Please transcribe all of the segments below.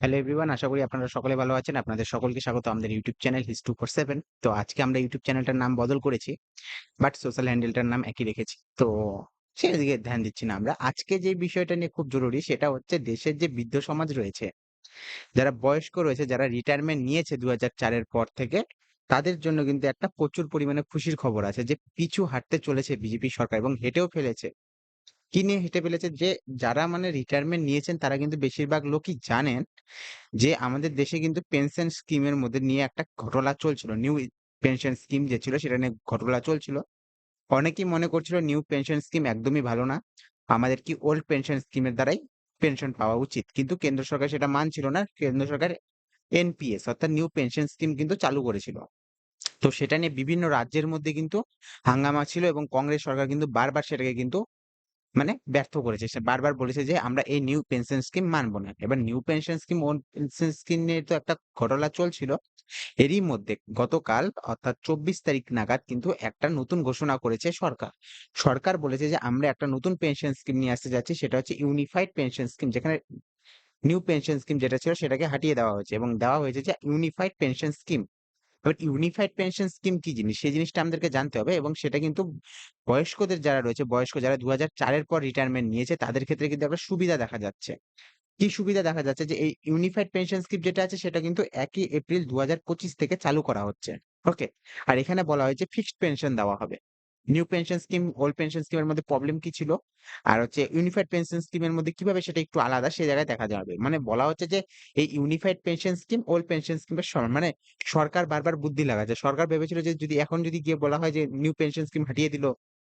Hello everyone আশা করি আপনারা সকলে ভালো আছেন। আপনাদের সকলকে স্বাগত। আমাদের YouTube channel his two four seven তো আজকে আমরা ইউটিউব চ্যানেলটার নাম বদল করেছি বাট সোশ্যাল হ্যান্ডেলটার নাম একই রেখেছি। তো সেদিকে ধ্যান দিচ্ছি না আমরা। আজকে যে বিষয়টা নিয়ে খুব জরুরি, সেটা হচ্ছে দেশের যে বৃদ্ধ সমাজ রয়েছে, যারা বয়স্ক রয়েছে, যারা রিটায়ারমেন্ট নিয়েছে দু চারের পর থেকে, তাদের জন্য কিন্তু একটা প্রচুর পরিমাণে খুশির খবর আছে যে পিছু হাঁটতে চলেছে বিজেপি সরকার এবং হেঁটেও ফেলেছে। কি নিয়ে হেঁটে ফেলেছে? যে যারা মানে রিটায়ারমেন্ট নিয়েছেন, তারা কিন্তু বেশিরভাগ লোকই জানেন যে আমাদের দেশে কিন্তু পেনশন স্কিমের মধ্যে নিয়ে একটা ঘটনা চলছিল। নিউ পেনশন স্কিম যে ছিল, সেটা নিয়ে ঘটনা চলছিল। অনেকেই মনে করছিল নিউ পেনশন স্কিম একদমই ভালো না। আমাদের কি ওল্ড পেনশন স্কিমের দ্বারাই পেনশন পাওয়া উচিত? কিন্তু কেন্দ্র সরকার সেটা মানছিল না। কেন্দ্র সরকার এনপিএস অর্থাৎ নিউ পেনশন স্কিম কিন্তু চালু করেছিল। তো সেটা নিয়ে বিভিন্ন রাজ্যের মধ্যে কিন্তু হাঙ্গামা ছিল এবং কংগ্রেস সরকার কিন্তু বারবার সেটাকে কিন্তু মানে ব্যর্থ করেছে। সে বারবার বলেছে যে, আমরা এই নিউ পেনশন স্কিম মানবো না। এবার new pension scheme old pension scheme নিয়ে তো একটা ঘটনা চলছিল। এরই মধ্যে গতকাল, অর্থাৎ চব্বিশ তারিখ নাগাদ কিন্তু একটা নতুন ঘোষণা করেছে সরকার। সরকার বলেছে যে, আমরা একটা নতুন পেনশন স্কিম নিয়ে আসতে যাচ্ছি, সেটা হচ্ছে ইউনিফাইড পেনশন স্কিম যেখানে নিউ পেনশন স্কিম যেটা ছিল সেটাকে হাটিয়ে দেওয়া হয়েছে এবং দেওয়া হয়েছে যে ইউনিফাইড পেনশন স্কিম এবার ইউনিফাইড পেনশন স্কিম কি জিনিস? সেই জিনিসটা আমাদেরকে জানতে হবে এবং সেটা কিন্তু বয়স্কদের যারা রয়েছে, বয়স্ক যারা দু হাজার চারের পর রিটায়ারমেন্ট নিয়েছে, তাদের ক্ষেত্রে কিন্তু একটা সুবিধা দেখা যাচ্ছে। কি সুবিধা দেখা যাচ্ছে? যে এই ইউনিফাইড পেনশন স্কিম যেটা আছে, সেটা কিন্তু একই এপ্রিল দু থেকে চালু করা হচ্ছে। ওকে আর এখানে বলা হয়েছে ফিক্সড পেনশন দেওয়া হবে। New pension scheme old pension স্কিমের মধ্যে প্রবলেম কি ছিল? আর হচ্ছে ইউনিফাইড পেনশন স্কিমের মধ্যে কীভাবে সেটা একটু আলাদা সেই জায়গায় দেখা যাবে। মানে বলা হচ্ছে যে এই unified pension scheme old pension স্কিমের সমান মানে সরকার বারবার বুদ্ধি লাগাচ্ছে। সরকার ভেবেছিল যে যদি, এখন যদি গিয়ে বলা হয় যে নিউ পেনশন স্কিম হাটিয়ে দিল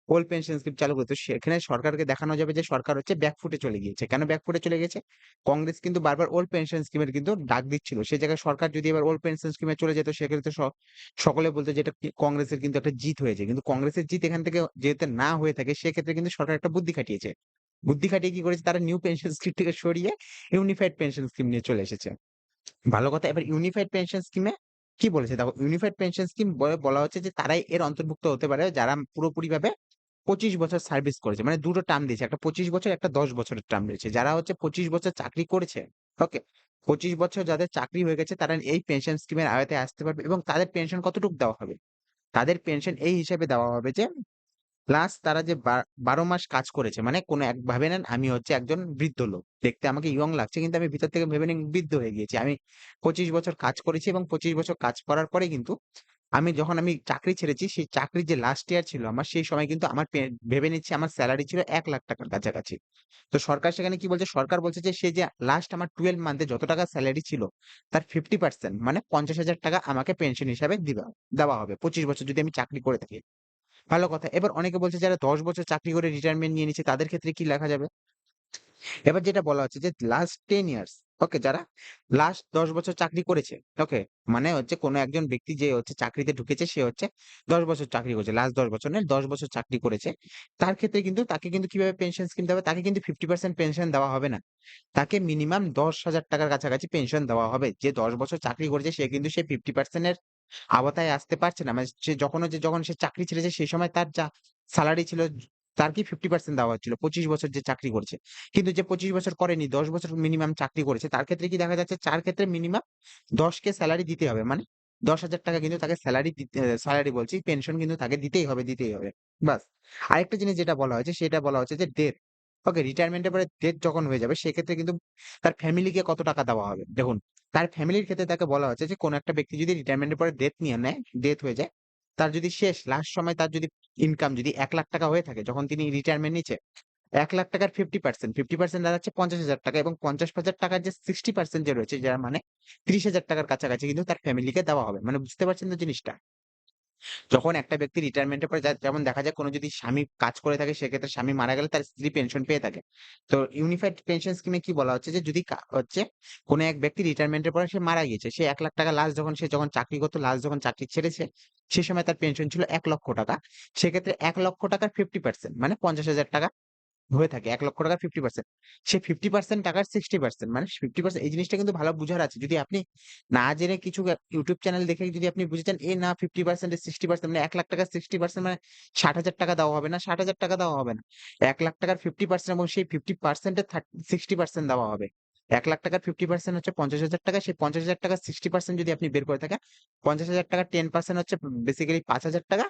ওল্ড পেনশন স্কিম চালু করতো সেখানে সরকারকে দেখানো যাবে যে সরকার হচ্ছে ব্যাকফুটে চলে গিয়েছে। কেন ব্যাকফুটে চলে গেছে কংগ্রেস কিন্তু বারবার ওল্ড পেনশন স্কিমের কিন্তু ডাক দিচ্ছিল। সেই জায়গায় সরকার যদি এবার ওল্ড পেনশন স্কিমে চলে যেত, সেক্ষেত্রে সকলে বলতো যে এটা কংগ্রেসের কিন্তু একটা জিত হয়েছে। কিন্তু কংগ্রেসের জিত এখান থেকে যেহেতু না হয়ে থাকে, সেক্ষেত্রে কিন্তু সরকার একটা বুদ্ধি খাটিয়েছে। বুদ্ধি খাটিয়ে কি করেছে? তারা নিউ পেনশন স্কিম থেকে সরিয়ে ইউনিফাইড পেনশন স্কিম নিয়ে চলে এসেছে। ভালো কথা, এবার ইউনিফাইড পেনশন স্কিমে কি বলেছে? দেখো ইউনিফাইড পেনশন স্কিম বলা হচ্ছে যে তারাই এর অন্তর্ভুক্ত হতে পারে, যারা পুরোপুরি ভাবে পঁচিশ বছর সার্ভিস করেছে। মানে দুটো টার্ম দিয়েছে। একটা পঁচিশ বছর, একটা দশ বছরের টার্ম দিয়েছে। যারা হচ্ছে পঁচিশ বছর চাকরি করেছে ওকে পঁচিশ বছর যাদের চাকরি হয়ে গেছে, তারা এই পেনশন স্কিমের আওতায় আসতে পারবে এবং তাদের পেনশন কতটুকু দেওয়া হবে? তাদের পেনশন এই হিসেবে দেওয়া হবে যে প্লাস তারা যে বারো মাস কাজ করেছে মানে কোনো এক, ভাবে নেন আমি হচ্ছে একজন বৃদ্ধ লোক। দেখতে আমাকে ইয়ং লাগছে, কিন্তু আমি ভিতর থেকে ভেবে নিন বৃদ্ধ হয়ে গিয়েছি। আমি পঁচিশ বছর কাজ করেছি এবং পঁচিশ বছর কাজ করার পরে কিন্তু আমি যখন আমি চাকরি ছেড়েছি, সেই চাকরির যে লাস্ট ইয়ার ছিল আমার, সেই সময় কিন্তু আমার ভেবে নিচ্ছি আমার স্যালারি ছিল এক লাখ টাকার কাছাকাছি। তো সরকার সেখানে কি বলছে? সরকার বলছে যে, সে যে লাস্ট আমার টুয়েলভ মান্থে যত টাকা স্যালারি ছিল, তার ফিফটি পার্সেন্ট মানে পঞ্চাশ হাজার টাকা আমাকে পেনশন হিসাবে দিবা, দেওয়া হবে। পঁচিশ বছর যদি আমি চাকরি করে থাকি। ভালো কথা। এবার অনেকে বলছে, যারা দশ বছর চাকরি করে রিটায়ারমেন্ট নিয়ে নিচ্ছে, তাদের ক্ষেত্রে কি লেখা যাবে? এবার যেটা বলা হচ্ছে যে লাস্ট টেন ইয়ার্স ওকে যারা লাস্ট দশ বছর চাকরি করেছে ওকে মানে হচ্ছে কোনো একজন ব্যক্তি যে হচ্ছে চাকরিতে ঢুকেছে, সে হচ্ছে দশ বছর চাকরি করেছে লাস্ট দশ বছর নয়, দশ বছর চাকরি করেছে। তার ক্ষেত্রে কিন্তু তাকে কিন্তু কীভাবে পেনশন স্কিম দেবে তাকে কিন্তু ফিফটি পার্সেন্ট পেনশন দেওয়া হবে না। তাকে মিনিমাম দশ হাজার টাকার কাছাকাছি পেনশন দেওয়া হবে। যে দশ বছর চাকরি করেছে, সে কিন্তু সে ফিফটি পার্সেন্টের আওতায় আসতে পারছে না। মানে সে যখন হচ্ছে যখন সে চাকরি ছেড়েছে সেই সময় তার যা স্যালারি ছিল তার কি ফিফটি পার্সেন্ট দেওয়া হচ্ছিল? পঁচিশ বছর যে চাকরি করেছে। কিন্তু যে পঁচিশ বছর করেনি, দশ বছর মিনিমাম চাকরি করেছে, তার ক্ষেত্রে কি দেখা যাচ্ছে? চার ক্ষেত্রে মিনিমাম দশ কে স্যালারি দিতে হবে। মানে দশ হাজার টাকা কিন্তু তাকে স্যালারি স্যালারি বলছি পেনশন কিন্তু তাকে দিতেই হবে দিতেই হবে। বাস আরেকটা জিনিস যেটা বলা হয়েছে, সেটা বলা হচ্ছে যে ডেথ ওকে রিটায়ারমেন্টের পরে ডেথ যখন হয়ে যাবে, সেক্ষেত্রে কিন্তু তার ফ্যামিলিকে কত টাকা দেওয়া হবে? দেখুন, তার ফ্যামিলির ক্ষেত্রে তাকে বলা হচ্ছে যে, কোনো একটা ব্যক্তি যদি রিটায়ারমেন্টের পরে ডেথ নিয়ে নেয় ডেথ হয়ে যায়, তার যদি শেষ লাস্ট সময় তার যদি ইনকাম যদি এক লাখ টাকা হয়ে থাকে, যখন তিনি রিটায়ারমেন্ট নিচ্ছে, এক লাখ টাকার ফিফটি পার্সেন্ট ফিফটি পার্সেন্ট দাঁড়াচ্ছে পঞ্চাশ হাজার টাকা এবং পঞ্চাশ হাজার টাকার যে সিক্সটি পার্সেন্ট যে রয়েছে, যার মানে ত্রিশ হাজার টাকার কাছাকাছি কিন্তু তার ফ্যামিলিকে দেওয়া হবে। মানে বুঝতে পারছেন তো জিনিসটা? যখন একটা ব্যক্তি রিটায়ারমেন্টের পরে যেমন দেখা যায় কোনো যদি স্বামী কাজ করে থাকে, সেক্ষেত্রে স্বামী মারা গেলে তার স্ত্রী পেনশন পেয়ে থাকে। তো ইউনিফাইড পেনশন স্কিমে কি বলা হচ্ছে যে, যদি হচ্ছে কোনো এক ব্যক্তি রিটায়ারমেন্টের পরে সে মারা গিয়েছে, সে এক লাখ টাকা লাস্ট যখন সে যখন চাকরি করতো লাস্ট যখন চাকরি ছেড়েছে সে সময় তার পেনশন ছিল এক লক্ষ টাকা। সেক্ষেত্রে এক লক্ষ টাকার ফিফটি পার্সেন্ট মানে পঞ্চাশ হাজার টাকা। হয়ে থাকে, এক লক্ষ টাকার ফিফটি পার্সেন্ট সে ফিফটি পার্সেন্ট টাকার সিক্সটি পার্সেন্ট মানে ফিফটি পার্সেন্ট এই জিনিসটা কিন্তু ভালো বুঝার আছে। যদি আপনি না জেনে কিছু ইউটিউব চ্যানেল দেখে যদি আপনি বুঝেছেন, এ না ফিফটি পার্সেন্ট সিক্সটি পার্সেন্ট মানে এক লাখ টাকার সিক্সটি পার্সেন্ট মানে ষাট হাজার টাকা দেওয়া হবে না, ষাট হাজার টাকা দেওয়া হবে না। এক লাখ টাকার ফিফটি পার্সেন্ট এবং সেই ফিফটি পার্সেন্টের সিক্সটি পার্সেন্ট দেওয়া হবে। এক লাখ টাকার ফিফটি পার্সেন্ট হচ্ছে পঞ্চাশ হাজার টাকা, সেই পঞ্চাশ হাজার টাকা সিক্সটি পার্সেন্ট যদি আপনি বের করে থাকেন, পঞ্চাশ হাজার টাকা টেন পার্সেন্ট হচ্ছে বেসিক্যালি পাঁচ হাজার টাকা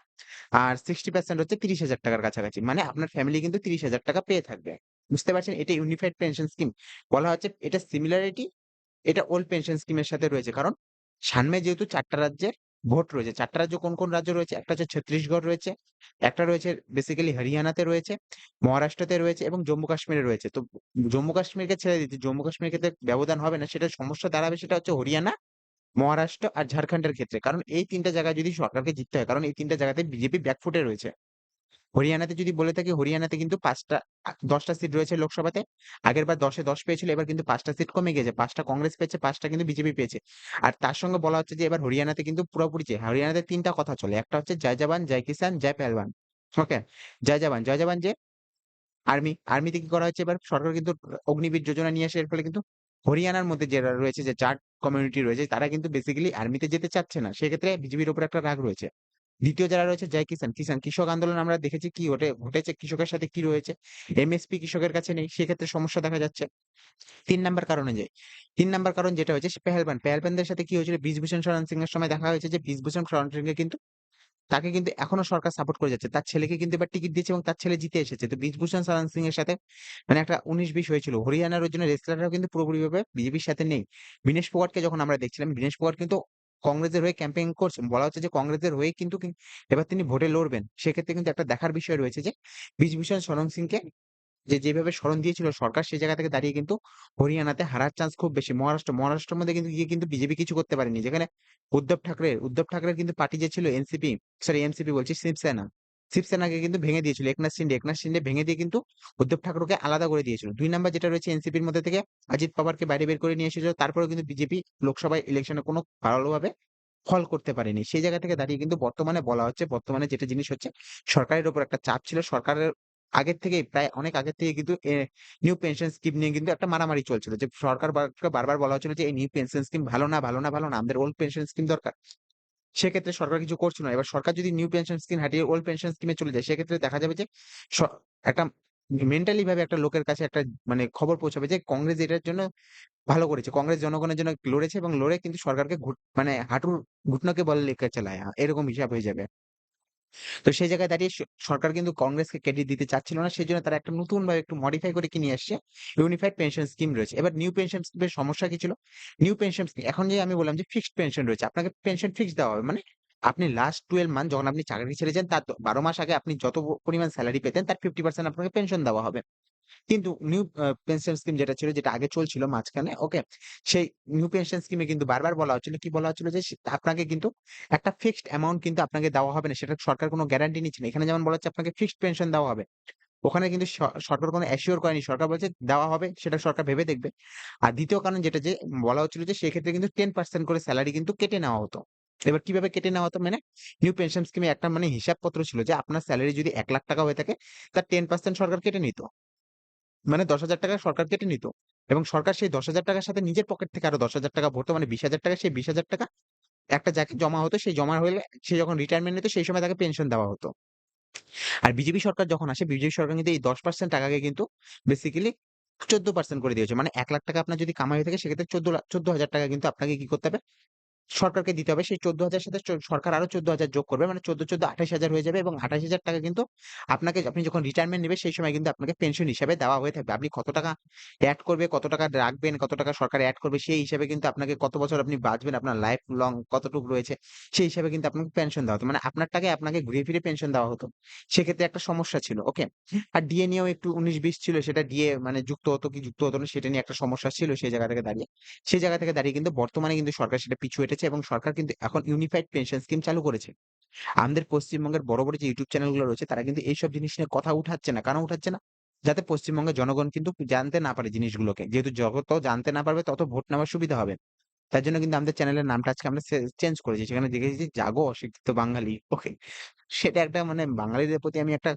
আর সিক্সটি পার্সেন্ট হচ্ছে তিরিশ হাজার টাকার কাছাকাছি। মানে আপনার ফ্যামিলি কিন্তু তিরিশ হাজার টাকা পেয়ে থাকবে। বুঝতে পারছেন? এটা ইউনিফাইড পেনশন স্কিম বলা হচ্ছে এটা সিমিলারিটি এটা ওল্ড পেনশন স্কিমের সাথে রয়েছে। কারণ সামনে যেহেতু চারটা রাজ্যের ভোট রয়েছে। চারটা রাজ্য কোন কোন রাজ্য রয়েছে? একটা হচ্ছে ছত্তিশগড় রয়েছে, একটা রয়েছে বেসিক্যালি হরিয়ানাতে রয়েছে, মহারাষ্ট্রতে রয়েছে এবং জম্মু কাশ্মীরে রয়েছে। তো জম্মু কাশ্মীরকে ছেড়ে দিতে, জম্মু কাশ্মীর ক্ষেত্রে ব্যবধান হবে না, সেটা সমস্যা দাঁড়াবে সেটা হচ্ছে হরিয়ানা, মহারাষ্ট্র আর ঝাড়খণ্ডের ক্ষেত্রে। কারণ এই তিনটা জায়গায় যদি সরকারকে জিততে হয়, কারণ এই তিনটা জায়গাতে বিজেপি ব্যাকফুটে রয়েছে। হরিয়ানাতে যদি বলে থাকি, হরিয়ানাতে কিন্তু পাঁচটা, দশটা সিট রয়েছে লোকসভাতে। আগের বার দশে দশ পেয়েছিল, এবার কিন্তু পাঁচটা সিট কমে গেছে। পাঁচটা কংগ্রেস পেয়েছে, পাঁচটা কিন্তু বিজেপি পেয়েছে। আর তার সঙ্গে বলা হচ্ছে যে, এবার হরিয়ানাতে কিন্তু পুরোপুরি যে, হরিয়ানাতে তিনটা কথা চলে। একটা হচ্ছে জয় জওয়ান, জয় কিষান জয় পেহলবান ওকে? জয় জওয়ান জয় জওয়ান যে, আর্মি, আর্মিতে কি করা হচ্ছে এবার? সরকার কিন্তু অগ্নিবীর যোজনা নিয়ে আসে, এর ফলে কিন্তু হরিয়ানার মধ্যে যারা রয়েছে, যে জাট কমিউনিটি রয়েছে, তারা কিন্তু বেসিক্যালি আর্মিতে যেতে চাচ্ছে না। সেক্ষেত্রে বিজেপির উপর একটা রাগ রয়েছে। দ্বিতীয় যারা রয়েছে, জয় কিষান কিষান কৃষক আন্দোলন আমরা দেখেছি কি ওটে, ঘটেছে, কৃষকের সাথে কি রয়েছে? এমএসপি কৃষকের কাছে নেই, সেক্ষেত্রে সমস্যা দেখা যাচ্ছে। তিন নাম্বার কারণে যাই তিন নাম্বার কারণ যেটা হয়েছে, পেহেলবান। পেহেলবানদের সাথে কি হয়েছিল? বিজভূষণ শরণ সিং এর সময় দেখা হয়েছে যে বিজভূষণ শরণ সিং কিন্তু, তাকে কিন্তু এখনও সরকার সাপোর্ট করে যাচ্ছে। তার ছেলেকে কিন্তু এবার টিকিট দিয়েছে এবং তার ছেলে জিতে এসেছে। তো বিজভূষণ শরণ সিং এর সাথে মানে একটা উনিশ বিশ হয়েছিল। হরিয়ানার ওই জন্য রেসলাররাও কিন্তু পুরোপুরিভাবে বিজেপির সাথে নেই। বিনেশ ফোগাটকে যখন আমরা দেখছিলাম, বিনেশ ফোগাট কিন্তু কংগ্রেসের হয়ে ক্যাম্পেইন করছেন, বলা হচ্ছে যে কংগ্রেসের হয়ে কিন্তু এবার তিনি ভোটে লড়বেন। সেক্ষেত্রে কিন্তু একটা দেখার বিষয় রয়েছে যে বিজভূষণ শরণ সিংকে যে যেভাবে স্মরণ দিয়েছিল সরকার সেই জায়গা থেকে দাঁড়িয়ে কিন্তু হরিয়ানাতে হারার চান্স খুব বেশি। মহারাষ্ট্র, মহারাষ্ট্রের মধ্যে কিন্তু গিয়ে কিন্তু বিজেপি কিছু করতে পারেনি। যেখানে উদ্ধব ঠাকরে, উদ্ধব ঠাকরের কিন্তু পার্টি যে ছিল এনসিপি সরি এনসিপি বলছি, শিবসেনা। শিবসেনাকে কিন্তু ভেঙে দিয়েছিল। একনাথ শিন্ডে একনাথ শিন্ডে ভেঙে দিয়ে কিন্তু উদ্ধব ঠাকরেকে আলাদা করে দিয়েছিল। দুই নাম্বার যেটা রয়েছে এনসিপির মধ্যে থেকে অজিত পাওয়ারকে বাইরে বের করে নিয়ে এসেছিল। তারপরেও কিন্তু বিজেপি লোকসভায় ইলেকশনে কোনো ভালোভাবে ফল করতে পারেনি। সেই জায়গা থেকে দাঁড়িয়ে কিন্তু বর্তমানে বলা হচ্ছে, বর্তমানে যেটা জিনিস হচ্ছে, সরকারের উপর একটা চাপ ছিল। সরকারের আগের থেকে প্রায় অনেক আগের থেকে কিন্তু নিউ পেনশন স্কিম নিয়ে কিন্তু একটা মারামারি চলছিল। যে সরকার বারবার বলা হচ্ছিল যে, এই নিউ পেনশন স্কিম ভালো না ভালো না ভালো না। আমাদের ওল্ড পেনশন স্কিম দরকার। সেক্ষেত্রে সরকার কিছু করছে না। এবার সরকার যদি নিউ পেনশন স্কিম হাটিয়ে ওল্ড পেনশন স্কিমে চলে যায়, সেক্ষেত্রে দেখা যাবে যে একটা মেন্টালি ভাবে একটা লোকের কাছে একটা মানে খবর পৌঁছাবে যে কংগ্রেস এটার জন্য ভালো করেছে। কংগ্রেস জনগণের জন্য লড়েছে এবং লড়ে কিন্তু সরকারকে মানে হাঁটুর ঘুটনাকে বলে লেখা চালায়। এরকম হিসাব হয়ে যাবে। তো সেই জায়গায় দাঁড়িয়ে সরকার কিন্তু কংগ্রেসকে ক্রেডিট দিতে চাচ্ছিল না, সেই জন্য তারা একটা নতুন ভাবে একটু মডিফাই করে কিনে আসছে। ইউনিফাইড পেনশন স্কিম রয়েছে। এবার নিউ পেনশন স্কিমের সমস্যা কি ছিল? নিউ পেনশন স্কিম এখন যে আমি বললাম যে ফিক্সড পেনশন রয়েছে, আপনাকে পেনশন ফিক্সড দেওয়া হবে। মানে আপনি লাস্ট টুয়েলভ মান্থ যখন আপনি চাকরি ছেড়েছেন, তার বারো মাস আগে আপনি যত পরিমাণ স্যালারি পেতেন, তার ফিফটি পার্সেন্ট আপনাকে পেনশন দেওয়া হবে। কিন্তু নিউ পেনশন স্কিম যেটা ছিল, যেটা আগে চলছিল মাঝখানে ওকে সেই নিউ পেনশন স্কিমে কিন্তু বারবার বলা হচ্ছিল, কি বলা হচ্ছিল যে আপনাকে কিন্তু একটা ফিক্সড অ্যামাউন্ট কিন্তু আপনাকে দেওয়া হবে না, সেটা সরকার কোনো গ্যারান্টি নিচ্ছে না। এখানে যেমন বলা হচ্ছে, আপনাকে ফিক্সড পেনশন দেওয়া হবে। ওখানে কিন্তু সরকার কোনো অ্যাসিওর করেনি, সরকার বলছে দেওয়া হবে, সেটা সরকার ভেবে দেখবে। আর দ্বিতীয় কারণ যেটা যে, বলা হচ্ছিল যে সেক্ষেত্রে কিন্তু টেন পার্সেন্ট করে স্যালারি কিন্তু কেটে নেওয়া হতো। এবার কীভাবে কেটে নেওয়া হতো? মানে নিউ পেনশন স্কিমে একটা মানে হিসাবপত্র ছিল যে আপনার স্যালারি যদি এক লাখ টাকা হয়ে থাকে তার টেন পার্সেন্ট সরকার কেটে নিত। মানে দশ হাজার টাকা সরকার কেটে নিত এবং সরকার সেই দশ হাজার টাকার সাথে নিজের পকেট থেকে আরও দশ হাজার টাকা ভরতো মানে বিশ হাজার টাকা, সেই বিশ হাজার টাকা একটা যাকে জমা হতো, সেই জমা হলে সে যখন রিটায়ারমেন্ট নিত, সেই সময় তাকে পেনশন দেওয়া হতো। আর বিজেপি সরকার যখন আসে, বিজেপি সরকার কিন্তু এই দশ পার্সেন্ট টাকাকে কিন্তু বেসিক্যালি চোদ্দ পার্সেন্ট করে দিয়েছে। মানে এক লাখ টাকা আপনার যদি কামাই হয়ে থাকে, সেক্ষেত্রে চোদ্দ চোদ্দ হাজার টাকা কিন্তু আপনাকে কি করতে হবে? সরকারকে দিতে হবে। সেই চোদ্দ হাজার সাথে সরকার আরও চোদ্দ হাজার যোগ করবে। মানে চোদ্দ চোদ্দ আঠাশ হাজার হয়ে যাবে এবং আঠাশ হাজার টাকা কিন্তু আপনাকে আপনি যখন রিটায়ারমেন্ট নেবে সেই সময় কিন্তু আপনাকে পেনশন হিসাবে দেওয়া হয়ে থাকবে। আপনি কত টাকা অ্যাড করবে, কত টাকা রাখবেন, কত টাকা সরকার অ্যাড করবে, সেই হিসাবে কিন্তু আপনাকে কত বছর আপনি বাঁচবেন, আপনার লাইফ লং কতটুকু রয়েছে, সেই হিসাবে কিন্তু আপনাকে পেনশন দেওয়া হতো। মানে আপনার টাকায় আপনাকে ঘুরিয়ে ফিরে পেনশন দেওয়া হতো। সেক্ষেত্রে একটা সমস্যা ছিল ওকে আর ডিএ নিয়েও একটু উনিশ, বিশ ছিল, সেটা ডিএ মানে যুক্ত হতো কি যুক্ত হতো না, সেটা নিয়ে একটা সমস্যা ছিল সেই জায়গা থেকে দাঁড়িয়ে। সেই জায়গা থেকে দাঁড়িয়ে কিন্তু বর্তমানে কিন্তু সরকার সেটা পিছু হটেছে। এবং সরকার কিন্তু এখন ইউনিফাইড পেনশন স্কিম চালু করেছে। আমাদের পশ্চিমবঙ্গের বড় বড় যে ইউটিউব চ্যানেলগুলো রয়েছে, তারা কিন্তু এইসব জিনিস নিয়ে কথা উঠাচ্ছে না। কেন উঠাচ্ছে না? যাতে পশ্চিমবঙ্গের জনগণ কিন্তু জানতে না পারে জিনিসগুলোকে। যেহেতু যত জানতে না পারবে, তত ভোট নেওয়ার সুবিধা হবে। তার জন্য কিন্তু আমাদের চ্যানেলের নামটা আজকে আমরা চেঞ্জ করেছি। সেখানে দেখেছি জাগো অশিক্ষিত বাঙালি। ওকে। সেটা একটা মানে বাঙালিদের প্রতি আমি একটা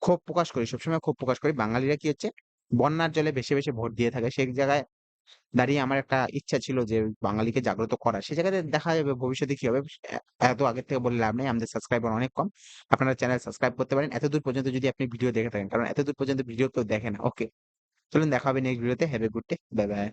ক্ষোভ প্রকাশ করি। সবসময় ক্ষোভ প্রকাশ করি। বাঙালিরা কি হচ্ছে? বন্যার জলে বেশি বেশি ভোট দিয়ে থাকে। সেই জায়গায় দাঁড়িয়ে আমার একটা ইচ্ছা ছিল যে বাঙালিকে জাগ্রত করা সে জায়গাতে দেখা যাবে ভবিষ্যতে কি হবে। এত আগের থেকে বলে লাভ নেই। আমাদের সাবস্ক্রাইবার অনেক কম। আপনারা চ্যানেল সাবস্ক্রাইব করতে পারেন। এত দূর পর্যন্ত যদি আপনি ভিডিও দেখে থাকেন, কারণ এত দূর পর্যন্ত ভিডিও কেউ দেখে না। ওকে চলুন দেখা হবে নেক্সট ভিডিওতে have a good day bye bye